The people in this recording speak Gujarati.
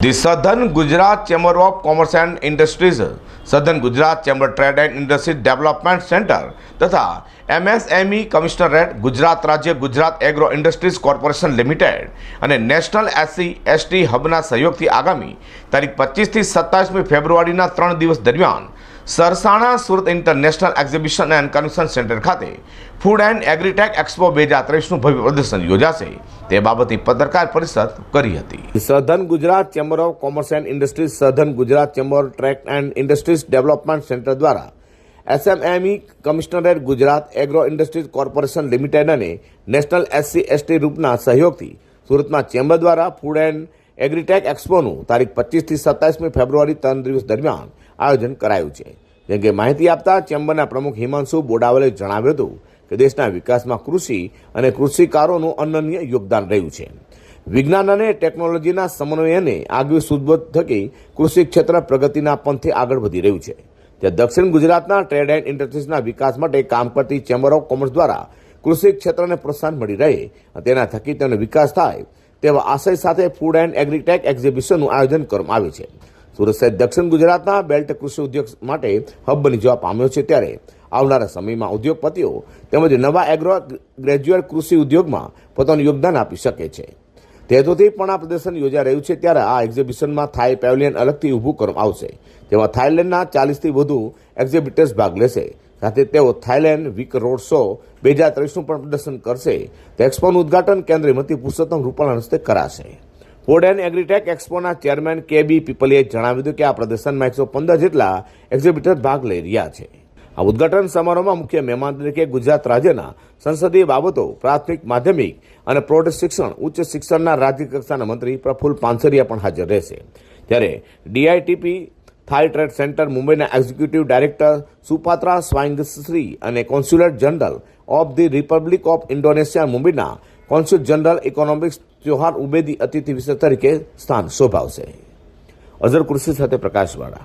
The southern Gujarat chamber of commerce and industries, southern Gujarat chamber trade and industries development centre તથા એમએસએમઈ કમિશનરેટ ગુજરાત રાજ્ય Gujarat agro industries corporation limited અને નેશનલ એસસી એસટી હબના સહયોગથી આગામી તારીખ પચીસથી સત્તાવીસમી ફેબ્રુઆરીના ત્રણ દિવસ દરમિયાન Sarsana Surat international exhibition and convention centre ખાતે ફૂડ એન્ડ એગ્રીટેક એક્સપો બે હજાર ત્રેવીસનું ભવ્ય પ્રદર્શન યોજાશે. તે બાબતે પત્રકાર પરિષદ કરી હતી. Southern Gujarat chamber of commerce and industries, southern Gujarat chamber trade and industries development centre દ્વારા SMME commissionerate Gujarat agro industries corporation limited અને નેશનલ એસસી એસટી રૂપના સહયોગથી સુરતમાં ચેમ્બર દ્વારા ફૂડ એન્ડ એગ્રીટેક એક્સપોનું તારીખ પચીસથી સત્તાવીસમી ફેબ્રુઆરી ત્રણ દિવસ દરમિયાન આયોજન કરાયું છે. જેમ કે માહિતી આપતા ચેમ્બરના પ્રમુખ હિમાંશુ બોડાવલે જણાવ્યું હતું કે દેશના વિકાસમાં કૃષિ અને કૃષિકારોનું અનન્ય યોગદાન રહ્યું છે. વિજ્ઞાન અને ટેકનોલોજીના સમન્વયને આગવી સુદબોધ થકી કૃષિ ક્ષેત્ર પ્રગતિના પંથે આગળ વધી રહ્યું છે. ત્યાં દક્ષિણ ગુજરાતના ટ્રેડ એન્ડ ઇન્ડસ્ટ્રીઝના વિકાસ માટે કામ કરતી ચેમ્બર ઓફ કોમર્સ દ્વારા કૃષિ ક્ષેત્રને પ્રોત્સાહન મળી રહે તેના થકી તેનો વિકાસ થાય તેવા આશય સાથે ફૂડ એન્ડ એગ્રીટેક એક્ઝિબિશનનું આયોજન કરવામાં આવ્યું છે. સુરત સહિત દક્ષિણ ગુજરાતના બેલ્ટ કૃષિ ઉદ્યોગ માટે હબ બની જવા પામ્યો છે ત્યારે આવનારા સમયમાં ઉદ્યોગપતિઓ તેમજ નવા એગ્રો ગ્રેજ્યુએટ કૃષિ ઉદ્યોગમાં પોતાનું યોગદાન આપી શકે છે. તે હેતુથી પણ આ પ્રદર્શન યોજાઈ રહ્યું છે ત્યારે આ એક્ઝિબિશનમાં થાઈ પેવેલિયન અલગથી ઊભું કરવામાં આવશે, જેમાં થાઇલેન્ડના ચાલીસથી વધુ એક્ઝિબિટર્સ ભાગ લેશે. સાથે તેઓ થાઇલેન્ડ વીક રોડ શો બે હજાર ત્રેવીસનું પણ પ્રદર્શન કરશે. તો એક્સપોનું ઉદઘાટન કેન્દ્રીય મંત્રી પુરુષોત્તમ રૂપાલા હસ્તે કરાશે. ફૂડ એન્ડ એગ્રીટેક એક્સપોના ચેરમેન કે બી પીપલીએ જણાવ્યું હતું કે આ પ્રદર્શનમાં એકસો પંદર જેટલા એક્ઝિબિટર ભાગ લઈ રહ્યા છે. આ ઉદઘાટન સમારોહમાં મુખ્ય મહેમાન તરીકે ગુજરાત રાજ્યના સંસદીય બાબતો, પ્રાથમિક માધ્યમિક અને પ્રૌઢ શિક્ષણ, ઉચ્ચ શિક્ષણના રાજ્યકક્ષાના મંત્રી પ્રફુલ પાનસરિયા પણ હાજર રહેશે. ત્યારે ડીઆઈટીપી થાઈ ટ્રેડ સેન્ટર મુંબઈના એક્ઝિક્યુટિવ ડાયરેક્ટર સુપાત્રા સ્વાઇંગશ્રી અને consulate general of the republic of Indonesia મુંબઈના કોન્સ્યુલ જનરલ ઇકોનોમિક્સ ત્યોહાર ઉબેદી અતિથિ વિશેષ તરીકે સ્થાન શોભાવશે. અઝર કૃષિ સાથે પ્રકાશવાળા.